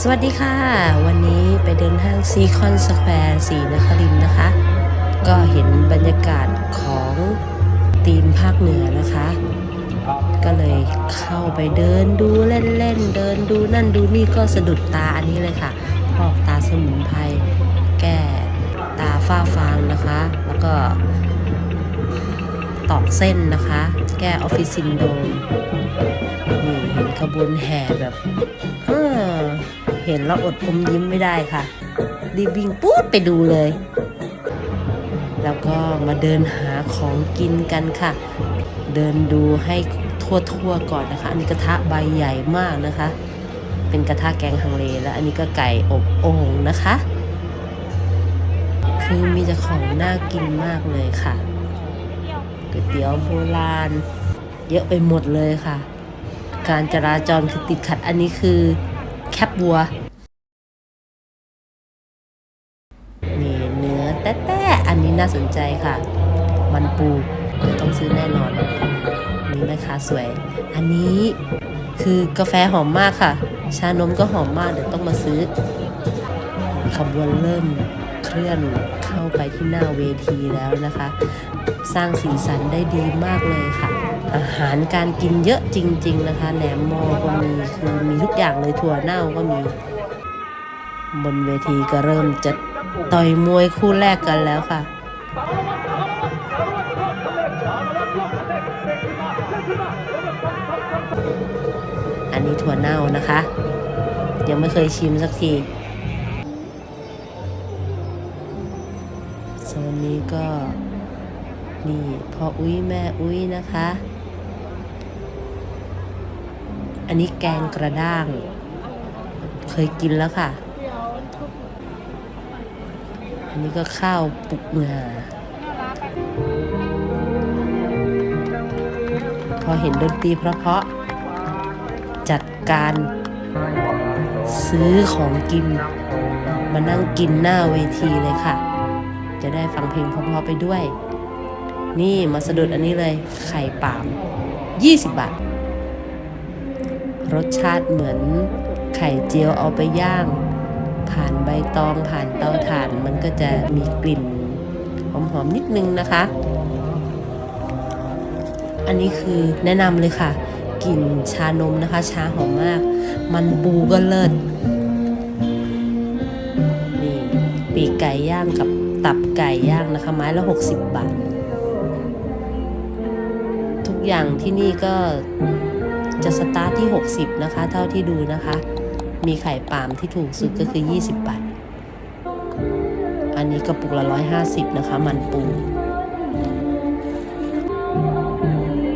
สวัสดีค่ะ วันนี้ไปเดินห้างซีคอนสแควร์สีนครินนะคะ ก็เห็นบรรยากาศของทีมภาคเหนือนะคะ ก็เลยเข้าไปเดินดูเล่นๆ เดินดูนั่นดูนี่ก็สะดุดตาอันนี้เลยค่ะ พอกตาสมุนไพรแก้ตาฝ้าฟางนะคะ แล้วก็ตอกเส้นนะคะ แก้ออฟฟิศซินโดมนี่เห็นขบวนแห่แบบ เออ เห็นแล้วอดอมยิ้มไม่ได้ค่ะ รีบวิ่งปุ๊บไปดูเลย แล้วก็มาเดินหาของกินกันค่ะ เดินดูให้ทั่วๆก่อนนะคะ อันนี้กระทะใบใหญ่มากนะคะ เป็นกระทะแกงฮังเลแล้วอันนี้ก็ไก่อบโอ่งนะคะ คือมีแต่ของน่ากินมากเลยค่ะก๋วยเตี๋ยวโบราณ เยอะไปหมดเลยค่ะ การจราจรคือติดขัดอันนี้คือ แคบวัว นี่เนื้อแต้ๆอันนี้น่าสนใจค่ะ มันปูเดี๋ยวต้องซื้อแน่นอน นี่นะคะสวย อันนี้คือกาแฟหอมมากค่ะ ชานมก็หอมมากเดี๋ยวต้องมาซื้อขบวนเริ่ม เคลื่อนเข้าไปที่หน้าเวทีแล้วนะคะ สร้างสีสันได้ดีมากเลยค่ะ อาหารการกินเยอะจริง ๆ นะคะแหนมมอก็มีคือมีทุกอย่างเลยถั่วเน่าก็มี บนเวทีก็เริ่มจะต่อยมวยคู่แรกกันแล้วค่ะอันนี้ถั่วเน่านะคะ ยังไม่เคยชิมสักที โซนนี้ก็นี่พ่ออุ้ยแม่อุ้ยนะคะ อันนี้แกงกระด้าง เคยกินแล้วค่ะ อันนี้ก็ข้าวปุกงาพอเห็นดนตรีเพราะๆจัดการซื้อของกิน มานั่งกินหน้าเวทีเลยค่ะ จะได้ฟังเพลงเพราะๆไปด้วย นี่มาสะดุดอันนี้เลยไข่ปาม 20 บาท รสชาติเหมือนไข่เจียวเอาไปย่าง ผ่านใบตองผ่านเตาถ่าน มันก็จะมีกลิ่นหอมๆนิดนึงนะคะ อันนี้คือแนะนำเลยค่ะกลิ่นชานมนะคะ ชาหอมมาก มันปูก็เลิศนี่ปีกไก่ย่างกับ ตับไก่ย่างนะคะ ไม้ละ 60 บาท ทุกอย่างที่นี่ก็จะสตาร์ทที่ 60 นะคะ เท่าที่ดูนะคะ มีไข่ปาล์มที่ถูกสุดก็คือ 20 บาท อันนี้กระปุกละ 150 นะคะ มันปู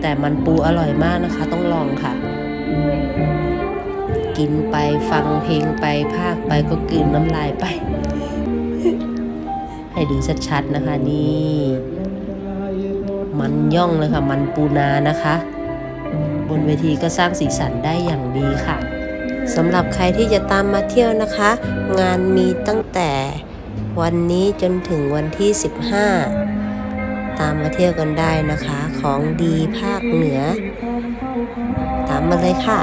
แต่มันปูอร่อยมากนะคะ ต้องลองค่ะกินไปฟังเพลงไปภาคไปก็กลืนน้ำลายไป ให้ดูชัดๆนะคะนี่ มันย่องเลยค่ะ มันปูนานะคะ บนเวทีก็สร้างสีสันได้อย่างดีค่ะสำหรับใครที่จะตามมาเที่ยวนะคะ งานมีตั้งแต่วันนี้จนถึงวันที่ 15 ตามมาเที่ยวกันได้นะคะ ของดีภาคเหนือ ตามมาเลยค่ะ